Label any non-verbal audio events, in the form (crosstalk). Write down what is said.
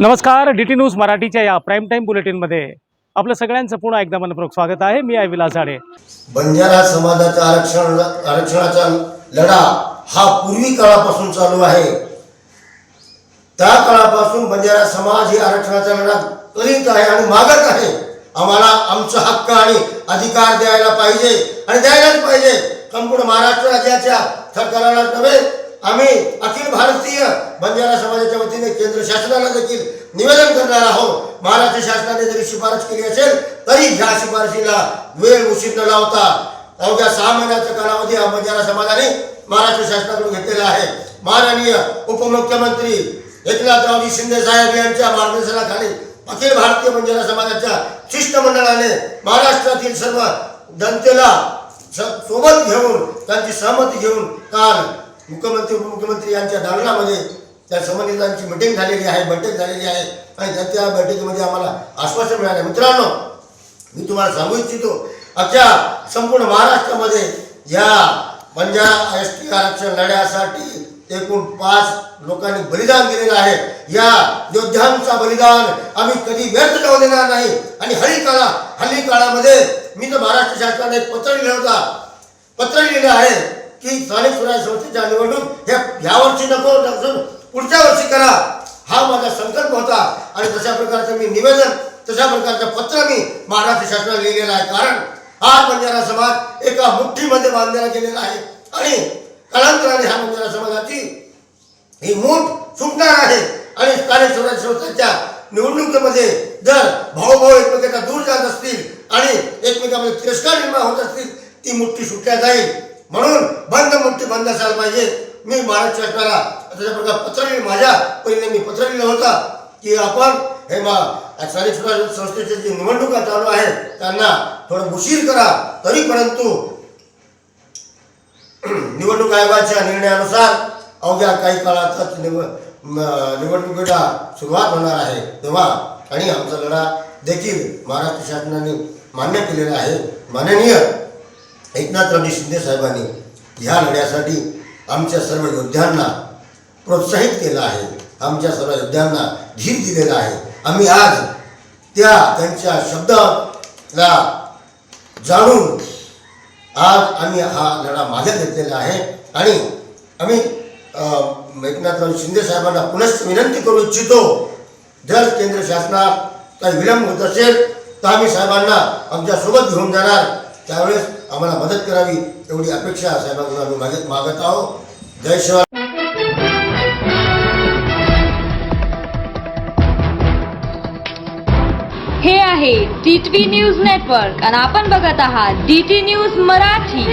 नमस्कार D T news मराठीच्या या प्राईम टाईम बुलेटिनमध्ये आपलं सगळ्यांचं पुन्हा एकदा मनपूर्वक स्वागत आहे. मी आहे विलास झाडे. बंजारा समाजाचा आरक्षण आरक्षणाचा लढा हा पूर्वी काळापासून चालू आहे. त्या काळापासून बंजारा समाज ही आरक्षणाचा लढा करीत आहे आणि मागत आहे. आम्हाला आमचा हक्क आणि अधिकार द्यायला पाहिजे आणि द्यायलाच पाहिजे. संपूर्ण महाराष्ट्र राज्याच्या सरकारला नव्हे आम्ही अखिल भारतीय बंजारा समाजाच्या वतीने केंद्र शासनाला देखील निवेदन करणार आहोत. महाराष्ट्र शासनाने जरी शिफारस केली असेल तरी ह्या शिफारशीला वेळ उशीर न लावता अवघ्या सहा महिन्याचा कालावधी हा बंजारा समाजाने महाराष्ट्र शासनाकडून घेतलेला आहे. माननीय उपमुख्यमंत्री एकनाथरावजी शिंदे साहेब यांच्या मार्गदर्शनाखाली अखिल भारतीय बंजारा समाजाच्या शिष्टमंडळाने महाराष्ट्रातील सर्व जनतेला स- सोबत घेऊन त्यांची सहमती घेऊन काल मुख्यमंत्री उपमुख्यमंत्री यांच्या दालनामध्ये त्या संबंधितांची मिटिंग झालेली आहे बैठक झालेली आहे. आणि त्या त्या बैठकीमध्ये आम्हाला आश्वासन मिळालं. मित्रांनो मी तुम्हाला सांगू इच्छितो अख्ख्या संपूर्ण महाराष्ट्रामध्ये या पंजा एस टी आरक्षण लढ्यासाठी एकूण पाच लोकांनी बलिदान दिलेलं आहे. या योद्ध्यांचा बलिदान आम्ही कधी व्यर्थ जाऊ देणार नाही. आणि हल्ली काळा हल्ली काळामध्ये मी तर महाराष्ट्र शासनाने एक पत्र लिहिलं होता. पत्र लिहिलं आहे. की स्थानिक स्वराज्य संस्थेच्या निवडणूक ह्या ह्या वर्षी नको नसून पुढच्या वर्षी करा. हा माझा संकल्प होता. आणि तशा प्रकारचं मी निवेदन तशा प्रकारचं पत्र मी महाराष्ट्र शासनाला लिहिलेलं आहे. कारण हा बंजारा समाज एका मुठ्ठीमध्ये बांधलेला गेलेला आहे. आणि कालांतराने हा बंजारा समाजाची ही मूठ सुटणार आहे. आणि स्थानिक स्वराज्य संस्थांच्या निवडणुकीमध्ये जर भाऊभाऊ एकमेकांना दूर जात असतील आणि एकमेकांमध्ये तिरस्कार निर्माण होत असतील ती मुठ्ठी सुटल्या जाईल. म्हणून बंद मुठ्ठी बंद असायला पाहिजे. मी महाराष्ट्र शासनाला तशा प्रकार पत्र लिहिलं माझ्या पहिले मी पत्र लिहिलं की आपण हे मा स्थानिक स्वराज्य संस्थेच्या जी निवडणुका चालू आहेत त्यांना थोडं उशीर करा. तरी परंतु (clears throat) निवडणूक आयोगाच्या निर्णयानुसार अवघ्या काही काळातच निव निवडणुकीला सुरुवात होणार आहे. तेव्हा आणि आमचा लढा देखील महाराष्ट्र शासनाने मान्य केलेला आहे. माननीय एकनाथरावजी शिंदे साहेबांनी ह्या लढ्यासाठी आमच्या सर्व योद्ध्यांना प्रोत्साहित केलं आहे. आमच्या सर्व योद्ध्यांना धीर दिलेला आहे. आम्ही आज त्या त्यांच्या शब्दाला जाणून आज आम्ही हा लढा मागे घेतलेला आहे आणि आम्ही एकनाथराव शिंदे साहेबांना पुनश्च विनंती करू इच्छितो जर केंद्र शासनात काही विलंब होत असेल तर आम्ही साहेबांना आमच्यासोबत घेऊन जाणार. त्यावेळेस आम्हाला मदत करावी एवढी अपेक्षा साहेबांकडून आम्ही मागत मागत आहोत. जय शिवाय हे आहे टी न्यूज नेटवर्क आणि आपण बघत आहात डी टी न्यूज मराठी.